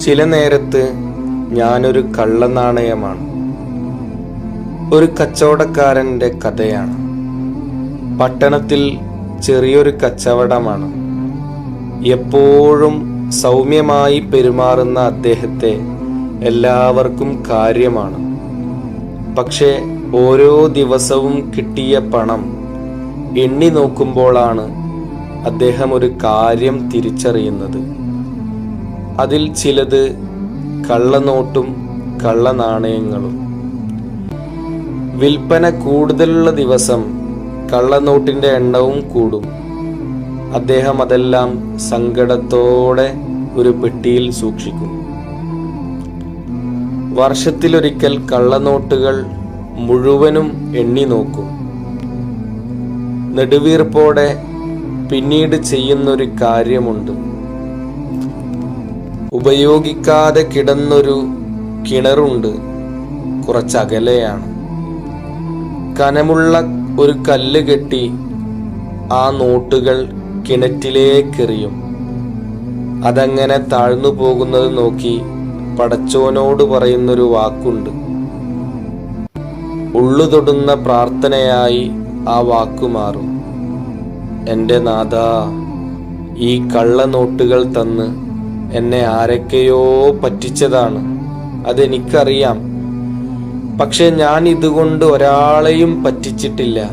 ചില നേരത്ത് ഞാനൊരു കള്ളനാണയമാണ്. ഒരു കച്ചവടക്കാരന്റെ കഥയാണ്. പട്ടണത്തിൽ ചെറിയൊരു കച്ചവടമാണ്. എപ്പോഴും സൗമ്യമായി പെരുമാറുന്ന അദ്ദേഹത്തെ എല്ലാവർക്കും കാര്യമാണ്. പക്ഷേ ഓരോ ദിവസവും കിട്ടിയ പണം എണ്ണി നോക്കുമ്പോഴാണ് അദ്ദേഹം ഒരു കാര്യം തിരിച്ചറിയുന്നത്. അതിൽ ചിലത് കള്ളനോട്ടും കള്ളനാണയങ്ങളും. വിൽപ്പന കൂടുതലുള്ള ദിവസം കള്ളനോട്ടിന്റെ എണ്ണവും കൂടും. അദ്ദേഹം അതെല്ലാം സങ്കടത്തോടെ ഒരു പെട്ടിയിൽ സൂക്ഷിക്കും. വർഷത്തിലൊരിക്കൽ കള്ളനോട്ടുകൾ മുഴുവനും എണ്ണി നോക്കും. നെടുവീർപ്പോടെ പിന്നീട് ചെയ്യുന്നൊരു കാര്യമുണ്ട്. ഉപയോഗിക്കാതെ കിടന്നൊരു കിണറുണ്ട്. കുറച്ചകലെയാണ് കനമുള്ള ഒരു കല്ല് കെട്ടി ആ നോട്ടുകൾ കിണറ്റിലേക്കെറിയും. അതങ്ങനെ താഴ്ന്നു പോകുന്നത് നോക്കി പടച്ചോനോട് പറയുന്നൊരു വാക്കുണ്ട്. ഉള്ളു തൊടുന്ന പ്രാർത്ഥനയായി ആ വാക്കു മാറും. എന്റെ നാഥ ഈ കള്ളനോട്ടുകൾ തന്ന് എന്നെ ആരൊക്കെയോ പറ്റിച്ചതാണ്. അതെനിക്കറിയാം. പക്ഷെ ഞാൻ ഇതുകൊണ്ട് ഒരാളെയും പറ്റിച്ചിട്ടില്ല.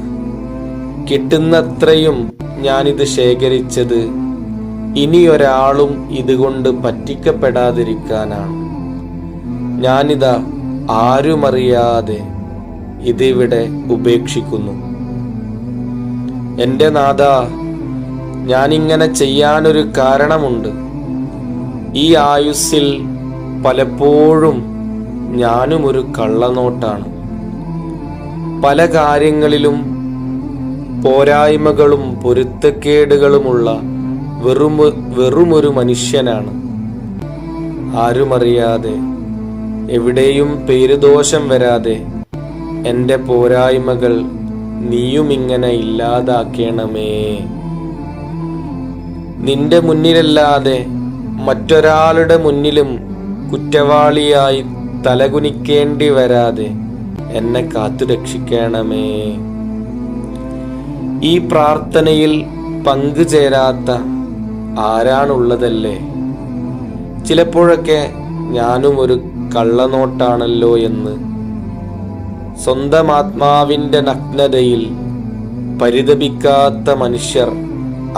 കിട്ടുന്നത്രയും ഞാനിത് ശേഖരിച്ചത് ഇനി ഒരാളും ഇതുകൊണ്ട് പറ്റിക്കപ്പെടാതിരിക്കാനാണ്. ഞാനിതാ ആരുമറിയാതെ ഇതിവിടെ ഉപേക്ഷിക്കുന്നു. എന്റെ നാഥ ഞാനിങ്ങനെ ചെയ്യാനൊരു കാരണമുണ്ട്. ഈ ആയുസ്സിൽ പലപ്പോഴും ഞാനും ഒരു കള്ളനോട്ടാണ്. പല കാര്യങ്ങളിലും പോരായ്മകളും പൊരുത്തക്കേടുകളുമുള്ള വെറും വെറുമൊരു മനുഷ്യനാണ്. ആരുമറിയാതെ എവിടെയും പേരുദോഷം വരാതെ എന്റെ പോരായ്മകൾ നീയും ഇങ്ങനെ ഇല്ലാതാക്കണമേ. നിന്റെ മുന്നിലല്ലാതെ മറ്റൊരാളുടെ മുന്നിലും കുറ്റവാളിയായി തലകുനിക്കേണ്ടി വരാതെ എന്നെ കാത്തു രക്ഷിക്കണമേ. ഈ പ്രാർത്ഥനയിൽ പങ്കുചേരാത്ത ആരാണുള്ളതല്ലേ? ചിലപ്പോഴൊക്കെ ഞാനും ഒരു കള്ളനോട്ടാണല്ലോ എന്ന് സ്വന്തം ആത്മാവിന്റെ നഗ്നതയിൽ പരിതപിക്കാത്ത മനുഷ്യർ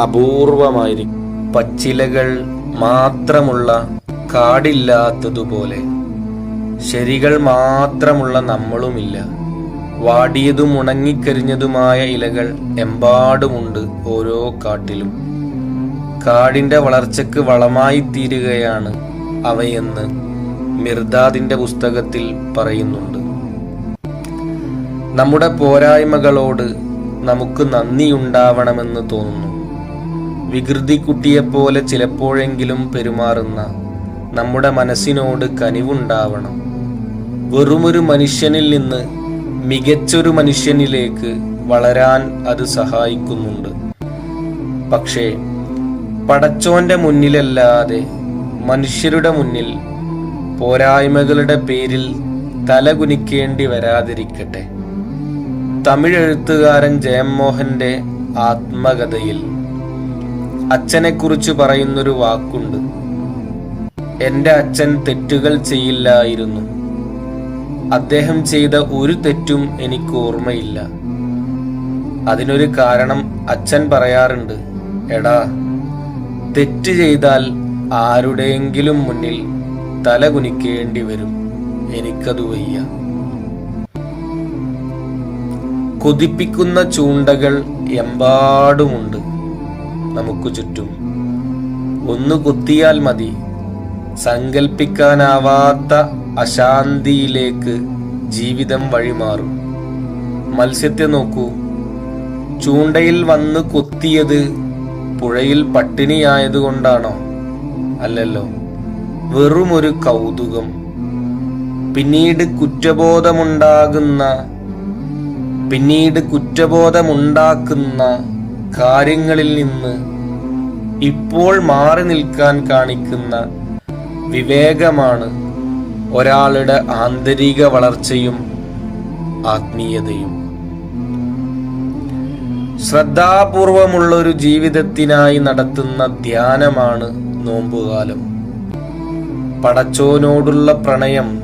അപൂർവമായിരിക്കും. പച്ചിലകൾ മാത്രമുള്ള കാടില്ലാത്തതുപോലെ. ശരികൾ മാത്രമുള്ള നമ്മളുമില്ല. വാടിയതും ഉണങ്ങിക്കരിഞ്ഞതുമായ ഇലകൾ എമ്പാടുമുണ്ട് ഓരോ കാട്ടിലും. കാടിന്റെ വളർച്ചയ്ക്ക് വളമായി തീരുകയാണ് അവയെന്ന് മിർദാദിന്റെ പുസ്തകത്തിൽ പറയുന്നുണ്ട്. നമ്മുടെ പോരായ്മകളോട് നമുക്ക് നന്ദിയുണ്ടാവണമെന്ന് തോന്നുന്നു. വികൃതി കുട്ടിയെപ്പോലെ ചിലപ്പോഴെങ്കിലും പെരുമാറുന്ന നമ്മുടെ മനസ്സിനോട് കനിവുണ്ടാവണം. വെറുമൊരു മനുഷ്യനിൽ നിന്ന് മികച്ചൊരു മനുഷ്യനിലേക്ക് വളരാൻ അത് സഹായിക്കുന്നുണ്ട്. പക്ഷേ പടച്ചോന്റെ മുന്നിലല്ലാതെ മനുഷ്യരുടെ മുന്നിൽ പോരായ്മകളുടെ പേരിൽ തലകുനിക്കേണ്ടി വരാതിരിക്കട്ടെ. തമിഴ് എഴുത്തുകാരൻ ജയമോഹന്റെ ആത്മകഥയിൽ അച്ഛനെക്കുറിച്ച് പറയുന്നൊരു വാക്കുണ്ട്. എന്റെ അച്ഛൻ തെറ്റുകൾ ചെയ്യില്ലായിരുന്നു. അദ്ദേഹം ചെയ്ത ഒരു തെറ്റും എനിക്ക് ഓർമ്മയില്ല. അതിനൊരു കാരണം അച്ഛൻ പറയാറുണ്ട്. എടാ തെറ്റ് ചെയ്താൽ ആരുടെയെങ്കിലും മുന്നിൽ തല കുനിക്കേണ്ടി വരും. എനിക്കത് വയ്യ. കൊതിപ്പിക്കുന്ന ചൂണ്ടകൾ എമ്പാടുമുണ്ട്. നമുക്ക് ചുറ്റും. ഒന്ന് കുത്തിയാൽ മതി. സങ്കൽപ്പിക്കാനാവാത്ത അശാന്തിയിലേക്ക് ജീവിതം വഴിമാറും. മത്സ്യത്തെ നോക്കൂ. ചൂണ്ടയിൽ വന്ന് കൊത്തിയത് പുഴയിൽ പട്ടിണിയായതുകൊണ്ടാണോ? അല്ലല്ലോ. വെറുമൊരു കൗതുകം. പിന്നീട് കുറ്റബോധമുണ്ടാകുന്ന പിന്നീട് കുറ്റബോധമുണ്ടാക്കുന്ന കാര്യങ്ങളിൽ നിന്ന് ഇപ്പോൾ മാറി നിൽക്കാൻ കാണിക്കുന്ന വിവേകമാണ് ഒരാളുടെ ആന്തരിക വളർച്ചയും ആത്മീയതയും. ശ്രദ്ധാപൂർവമുള്ള ഒരു ജീവിതത്തിനായി നടത്തുന്ന ധ്യാനമാണ് നോമ്പുകാലം. പടച്ചോനോടുള്ള പ്രണയം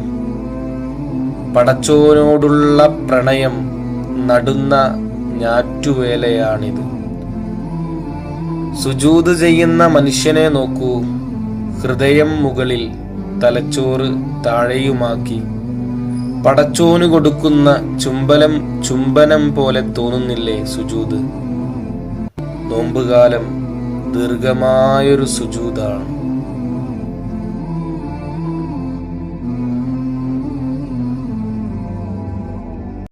പടച്ചോനോടുള്ള പ്രണയം നടുന്ന ഞാറ്റുവേലയാണിത്. സുജൂത് ചെയ്യുന്ന മനുഷ്യനെ നോക്കൂ. ഹൃദയം മുകളിൽ തലച്ചോറ് താഴെയുമാക്കി. പടച്ചോന് കൊടുക്കുന്ന ചുംബലം ചുംബനം പോലെ തോന്നുന്നില്ലേ സുജൂത്? നോമ്പുകാലം ദീർഘമായൊരു സുജൂതാണ്.